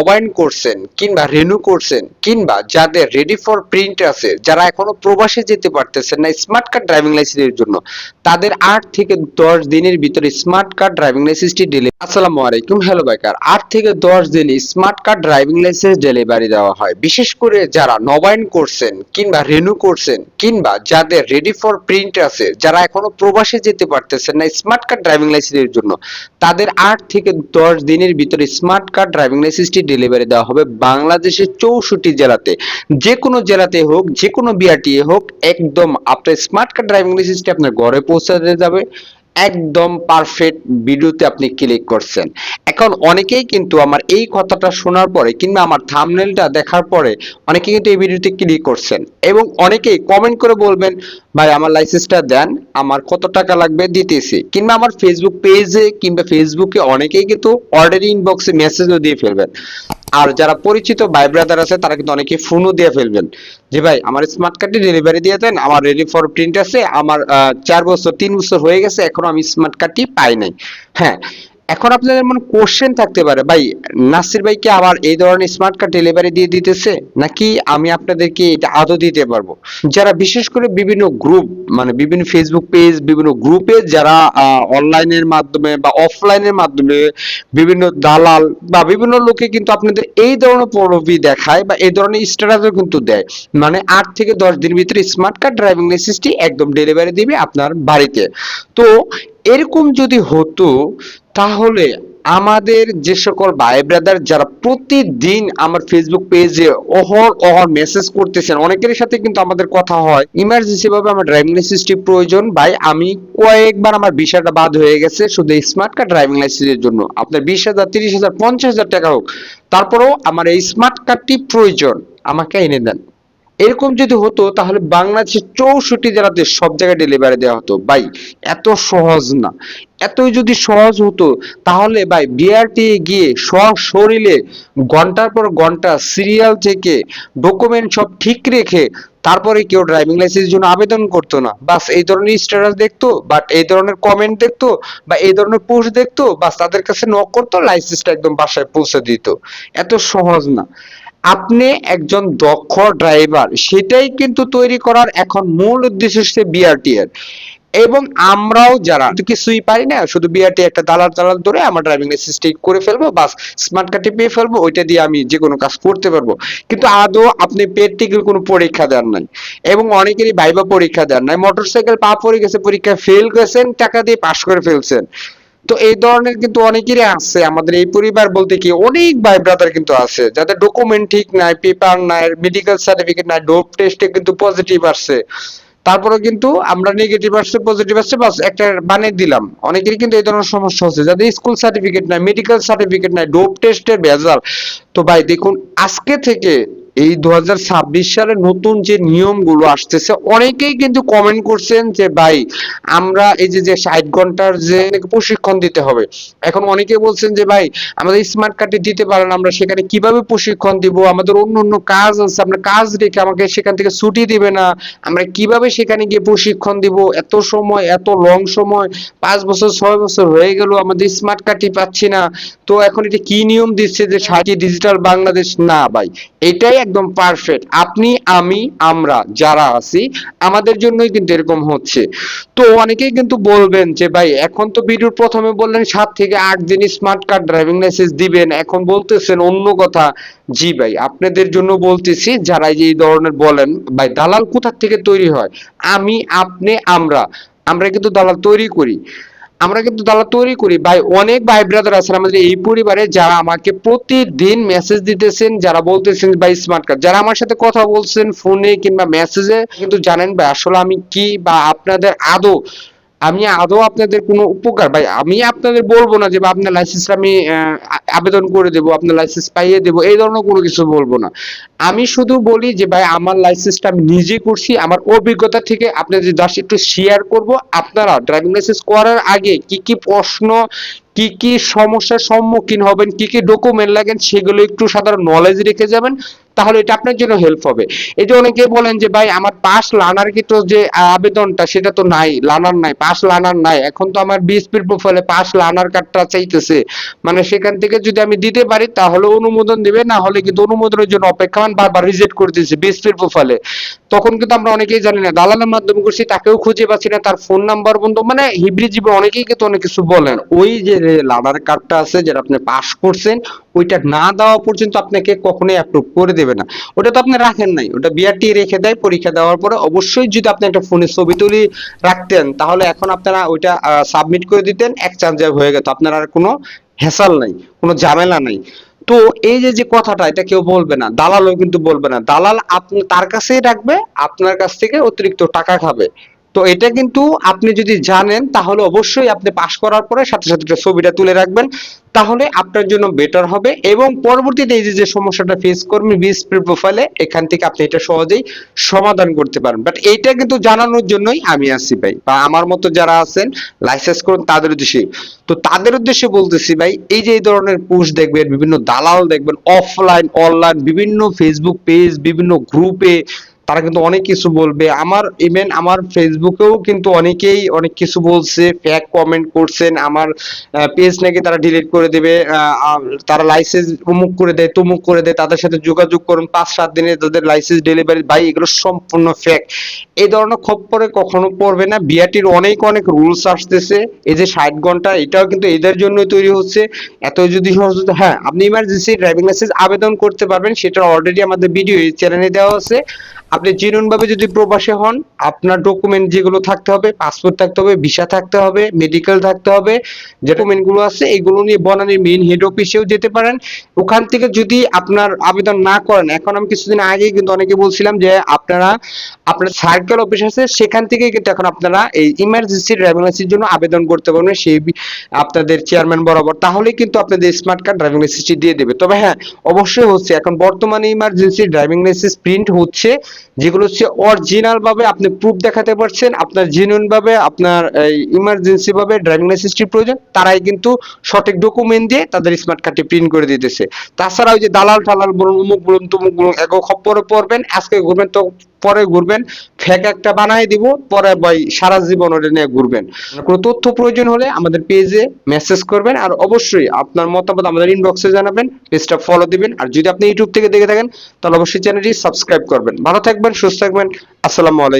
নবায়ন করছেন কিংবা রেনু করছেন কিংবা যাদের রেডি ফর প্রিন্ট আছে, যারা এখনও প্রবাসে যেতে পারতেছেন না স্মার্ট কার্ড ড্রাইভিং লাইসেন্সের জন্য, তাদের আট থেকে দশ দিনের ভিতরে স্মার্ট কার্ড ড্রাইভিং লাইসেন্সটি ডেলিভারি আসসালামু আলাইকুম হ্যালো বাইকার আট থেকে দশ দিন smart card driving license delivery দেওয়া হয়। বিশেষ করে যারা নবায়ন করছেন কিংবা রেনু করছেন কিংবা যাদের রেডি ফর প্রিন্ট আছে, যারা এখনও প্রবাসে যেতে পারতেছেন না স্মার্ট কার্ড ড্রাইভিং লাইসেন্সের জন্য, তাদের আট থেকে দশ দিনের ভিতরে স্মার্ট কার্ড ড্রাইভিং লাইসেন্সটি ডেলিভারি দেওয়া হবে বাংলাদেশের চৌষট্টি জেলাতে। যে কোনো জেলাতে হোক যে কোনো বিআরটিএ হোক, একদম আপনার স্মার্ট কার্ড ড্রাইভিং লাইসেন্সটি আপনার ঘরে পৌঁছাতে যাবে। একদম পারফেক্ট ভিডিওতে আপনি ক্লিক করছেন। এখন অনেকেই কিন্তু আমার এই কথাটা শোনার পরে কিংবা আমার থামনেলটা দেখার পরে অনেকে কিন্তু এই ভিডিওতে ক্লিক করছেন এবং অনেকেই কমেন্ট করে বলবেন, ভাই, আমার লাইসেন্সটা দেন, আমার কত টাকা লাগবে দিতেছি। কিংবা আমার ফেসবুক পেজে কিংবা ফেসবুকে অনেকেই কিন্তু অর্ডার ইনবক্সে মেসেজও দিয়ে ফেলবেন। আর যারা পরিচিত ভাই ব্রাদার আছে, তারা কিন্তু অনেকে ফোনও দিয়ে ফেলবেন। যে ভাই, আমার স্মার্ট কার্ডটি ডেলিভারি দিয়ে দেন, আমার রেডি ফর প্রিন্ট আছে, আমার চার বছর, তিন বছর হয়ে গেছে, এখনও আমি স্মার্ট কার্ডটি পাই নাই। হ্যাঁ এখন আপনাদের মনে কোশ্চেন থাকতে পারে, ভাই, নাসির ভাই কি আবার এই ধরনের স্মার্ট কার্ড ডেলিভারি দিয়ে দিতেছে? নাকি আমি আপনাদেরকে এটা আদৌ দিতে পারব? যারা বিশেষ করে বিভিন্ন গ্রুপ মানে বিভিন্ন ফেসবুক পেজ বিভিন্ন গ্রুপে যারা অনলাইনের মাধ্যমে বা অফলাইনের মাধ্যমে বিভিন্ন দালাল বা বিভিন্ন লোকে কিন্তু আপনাদের এই ধরনের প্রলোভী দেখায় বা এই ধরনের স্ট্যাটাসও কিন্তু দেয়। মানে আট থেকে দশ দিন ভিতরে স্মার্ট কার্ড ড্রাইভিং লাইসেন্সটি একদম ডেলিভারি দিবে আপনার বাড়িতে। তো এরকম যদি হতো তাহলে আমাদের যে সকল ভাই ব্রাদার যারা প্রতিদিন আমার ফেসবুক পেজে অহর অহর মেসেজ করতেছেন, অনেকের সাথে কিন্তু আমাদের কথা হয়। ইমার্জেন্সি ভাবে আমার ড্রাইভিং লাইসেন্সটি প্রয়োজন। ভাই, আমি কয়েকবার আমার বিষয়টা বাদ হয়ে গেছে শুধু স্মার্ট কার্ড ড্রাইভিং লাইসেন্সের জন্য। আপনার বিশ হাজার, তিরিশ হাজার, পঞ্চাশ হাজার টাকা হোক, তারপরেও আমার এই স্মার্ট কার্ডটি প্রয়োজন। আমাকে এনে দেন। এরকম যদি হতো, তাহলে বাংলাদেশের চৌষট্টি জেলাতে সব জায়গায় ডেলিভারি দেওয়া হতো। ভাই, এত সহজ না। এতই যদি সহজ হতো, তাহলে ভাই বিআরটি গিয়ে সশরীরে ঘণ্টার পর ঘণ্টা সিরিয়াল থেকে ডকুমেন্ট সব ঠিক রেখে, তারপরে কেউ ড্রাইভিং লাইসেন্সের জন্য আবেদন করতো না। বাস এই ধরনের স্ট্যাটাস দেখতো বাট এই ধরনের কমেন্ট দেখতো, বা এই ধরনের পোস্ট দেখতো, বাস তাদের কাছে নক করতো লাইসেন্সটা একদম বাসায় পৌঁছে দিত। এত সহজ না। আপনি একজন দক্ষ ড্রাইভার সেটাই কিন্তু তৈরি করার এখন মূল উদ্দেশ্য হচ্ছে বিআরটি এর। এবং আমরাও যারা কিছুই পারি না, শুধু বিআরটি একটা দালাল দালাল ধরে আমার ড্রাইভিং লাইসেন্স ঠিক করে ফেলব, বাস স্মার্ট কার্ডটি পেয়ে ফেলব, ওইটা দিয়ে আমি যে কোনো কাজ করতে পারব। কিন্তু আদৌ আপনি প্র্যাকটিক্যাল কোনো পরীক্ষা দেন নাই। এবং অনেকেরই ভাইবা পরীক্ষা দেন নাই। মোটরসাইকেল পা পড়ে গেছে, পরীক্ষায় ফেল গেছেন, টাকা দিয়ে পাশ করে ফেলছেন। তো এই ধরনের কিন্তু অনেকেরই আছে। আমাদের এই পরিবার বলতে কি অনেক ভাই ব্রাদার কিন্তু আছে, যাদের ডকুমেন্ট ঠিক নাই পেপার নাই মেডিকেল সার্টিফিকেট নাই ডোপ টেস্টে কিন্তু পজিটিভ আসছে। তারপরে কিন্তু আমরা নেগেটিভ আসছে পজিটিভ আসছে, বাস একটা বানিয়ে দিলাম। অনেকেরই কিন্তু এই ধরনের সমস্যা হচ্ছে। যাদের স্কুল সার্টিফিকেট নাই মেডিকেল সার্টিফিকেট নাই ডোপ টেস্টের ভেজাল। তো ভাই দেখুন, আজকে থেকে এই দু হাজার ছাব্বিশ সালে নতুন যে নিয়মগুলো আসতেছে, অনেকেই কিন্তু কমেন্ট করছেন যে, ভাই, আমরা এই যে যে ষাট ঘণ্টার যে প্রশিক্ষণ দিতে হবে। এখন অনেকে বলছেন যে, ভাই, আমাদের স্মার্ট কার্ডটি দিতে পারেন, আমরা সেখানে কীভাবে প্রশিক্ষণ দিব? আমাদের অন্য অন্য কাজ আছে, আমরা কাজ রেখে আমাকে সেখান থেকে ছুটি দিবে না। আমরা কীভাবে সেখানে গিয়ে প্রশিক্ষণ দিব? এত সময়, এত লং সময়, পাঁচ বছর, ছয় বছর হয়ে গেল, আমাদের স্মার্ট কার্ডটি পাচ্ছি না। তো এখন এটা কি নিয়ম দিচ্ছে যে ষাটটি ডিজিটাল বাংলাদেশ? না, ভাই, এটাই একদম পারফেক্ট আপনি, আমি, আমরা যারা আছি, আমাদের জন্যই কিন্তু এরকম হচ্ছে। তো অনেকেই কিন্তু বলবেন যে, ভাই, এখন তো ভিডিওর প্রথমে বললেন সাত থেকে আট দিন স্মার্ট কার্ড ড্রাইভিং লাইসেন্স দিবেন। এখন বলতেছেন অন্য কথা। জি ভাই, আপনাদের জন্য বলতেছি, যারা এই ধরনের বলেন, ভাই, দালাল কোথা থেকে তৈরি হয়? আমি, আপনি, আমরা। আমরা কিন্তু দালাল তৈরি করি। আমরা কিন্তু দাদা তৈরি করি। ভাই, অনেক ভাই ব্রাদার আছেন আমাদের এই পরিবারে যারা আমাকে প্রতিদিন মেসেজ দিতেছেন, যারা বলতেছেন, ভাই স্মার্ট কার্ড যারা আমার সাথে কথা বলছেন ফোনে কিংবা মেসেজে কিন্তু জানেন ভাই, আসলে আমি কি বা আপনাদের আদৌ আমি আদৌ আপনাদের কোনো উপকার? ভাই, আমি আপনাদের বলব না যে আপনার লাইসেন্স আমি আবেদন করে দেবো, আপনার লাইসেন্স পাইয়ে দেবো। এই ধরনের কোনো কিছু বলব না। আমি শুধু বলি যে, ভাই, আমার লাইসেন্সটা আমি নিজে করছি। আমার অভিজ্ঞতা থেকে আপনাদের জাস্ট একটু শেয়ার করব। আপনারা ড্রাইভিং লাইসেন্স করার আগে কি কি প্রশ্ন, কি কি সমস্যার সম্মুখীন হবেন, কি কি ডকুমেন্ট লাগেন, সেগুলো একটু সাধারণ নলেজ রেখে যাবেন। তাহলে এটা আপনার জন্য হেল্প হবে। এই যে অনেকে বলেন যে, ভাই, আমার পাস লার্নার কিন্তু যে আবেদনটা, সেটা তো নাই লার্নার নাই পাস লার্নার নাই। এখন তো আমার বিএসপির প্রোফাইলে পাস লার্নার কার্ডটা চাইতেছে। মানে সেখান থেকে যদি আমি দিতে পারি, তাহলে অনুমোদন দিবে, না হলে কিন্তু অনুমোদনের জন্য অপেক্ষমান বারবার রিজেক্ট করে দিচ্ছে বিএসপির প্রোফাইলে তখন কিন্তু আমরা অনেকেই জানি না, দালালের মাধ্যমে করছি, তাকেও খুঁজে পাচ্ছি না, তার ফোন নাম্বার বন্ধু। মানে হিব্রি জীবন, অনেকেই কিন্তু অনেক কিছু বলেন। ওই যে লার্নার কার্ডটা আছে, যেটা আপনি পাস করছেন, ওইটা না দেওয়া পর্যন্ত আপনাকে কখনোই অ্যাপ্রুভ করে দেবে না। ওটা তো আপনি রাখেন নাই। ওটা বিআরটি রেখে দেয়, পরীক্ষা দেওয়ার পরে অবশ্যই যদি আপনি একটা ফোনে ছবি তুলি রাখতেন, তাহলে এখন আপনারা ওইটা সাবমিট করে দিতেন, এক চান্স হয়ে গেত। আপনার আর কোনো হেসাল নাই, কোনো ঝামেলা নাই। তো এই যে যে কথাটা, এটা কেউ বলবে না, দালালও কিন্তু বলবে না। দালাল আপনি, তার কাছেই রাখবে, আপনার কাছ থেকে অতিরিক্ত টাকা খাবে। তো এটা কিন্তু আপনি যদি জানেন, তাহলে অবশ্যই আপনি পাশ করার পরে সাথে সাথে একটা ছবিটা তুলে রাখবেন। তাহলে আপনার জন্য বেটার হবে এবং পরবর্তীতে এই যে সমস্যাটা ফেস করবেন বিএসপি প্রোফাইলে এখান থেকে আপনি এটা সহজেই সমাধান করতে পারেন বাট এইটা কিন্তু জানানোর জন্যই আমি আসি ভাই, বা আমার মতো যারা আছেন লাইসেন্স করুন, তাদের উদ্দেশ্যে। তো তাদের উদ্দেশ্যে বলতেছি ভাই, এই যে, এই ধরনের পোস্ট দেখবেন, বিভিন্ন দালাল দেখবেন অফলাইন অনলাইন বিভিন্ন ফেসবুক পেজ বিভিন্ন গ্রুপে তারা কিন্তু অনেক কিছু বলবে। আমার ইভেন আমার ফেসবুকেও কিন্তু অনেকেই অনেক কিছু বলছে ফ্যাক কমেন্ট করছেন, আমার পেজ নাকি তারা ডিলিট করে দেবে তারা লাইসেন্স অমুক করে দেয়, তমুক করে দেয়, তাদের সাথে যোগাযোগ করুন, পাঁচ সাত দিনে তাদের লাইসেন্স ডেলিভারি ভাই, এগুলো সম্পূর্ণ ফ্যাক এই ধরনের খপ্পরে কখনো পড়বে না। বিআরটির অনেক অনেক রুলস আসতেছে। এই যে ষাট ঘণ্টা, এটাও কিন্তু এদের জন্যই তৈরি হচ্ছে। এত যদি সহজ হ্যাঁ আপনি ইমার্জেন্সি ড্রাইভিং লাইসেন্স আবেদন করতে পারবেন সেটা অলরেডি আমাদের ভিডিও চ্যানেলে দেওয়া আছে। আপনি ভাবে যদি প্রবাসী হন, আপনার ডকুমেন্ট যেগুলো থাকতে হবে পাসপোর্ট থাকতে হবে ভিসা থাকতে হবে মেডিকেল থাকতে হবে, যে ডকুমেন্টগুলো আছে, এগুলো নিয়ে বনানীর মেইন হেড অফিসেও যেতে পারেন। ওখান থেকে যদি আপনার আবেদন না করেন, এখন আমি কিছুদিন আগে কিন্তু অনেকে বলছিলাম যে আপনারা, আপনার সার্কেল অফিস আছে, সেখান থেকে কিন্তু এখন আপনারা এই ইমার্জেন্সি ড্রাইভিং লাইসেন্সের জন্য আবেদন করতে পারবেন, সেই আপনাদের চেয়ারম্যান বরাবর। তাহলে কিন্তু আপনাদের স্মার্ট কার্ড ড্রাইভিং লাইসেন্সটি দিয়ে দেবে। তবে হ্যাঁ অবশ্যই হচ্ছে, এখন বর্তমানে ইমার্জেন্সি ড্রাইভিং লাইসেন্স প্রিন্ট হচ্ছে যেগুলো হচ্ছে অরিজিনাল ভাবে আপনি প্রুফ দেখাতে পারছেন, আপনার জেনুইন ভাবে, আপনার ইমার্জেন্সি ভাবে ড্রাইভিং লাইসেন্সটি প্রয়োজন, তারাই কিন্তু সঠিক ডকুমেন্ট দিয়ে তাদের স্মার্ট কার্ডটি প্রিন্ট করে দিতেছে। তাছাড়া ওই যে দালাল ফালাল বলুন, অমুক বলুন, তমুক বলুন এক খপ্পরে পড়বেন, আজকে ঘুরবেন তো পরে ঘুরবেন ফেক একটা বানাই দিব পরে ভাই সারা জীবন ওটা নিয়ে ঘুরবেন। কোনো তথ্য প্রয়োজন হলে আমাদের পেজে মেসেজ করবেন আর অবশ্যই আপনার মতামত আমাদের ইনবক্সে জানাবেন পেজটা ফলো দিবেন আর যদি আপনি ইউটিউব থেকে দেখে থাকেন তাহলে অবশ্যই চ্যানেলটি সাবস্ক্রাইব করবেন। ভালো থাকবেন সুস্থ থাকবেন আসসালামু আলাইকুম।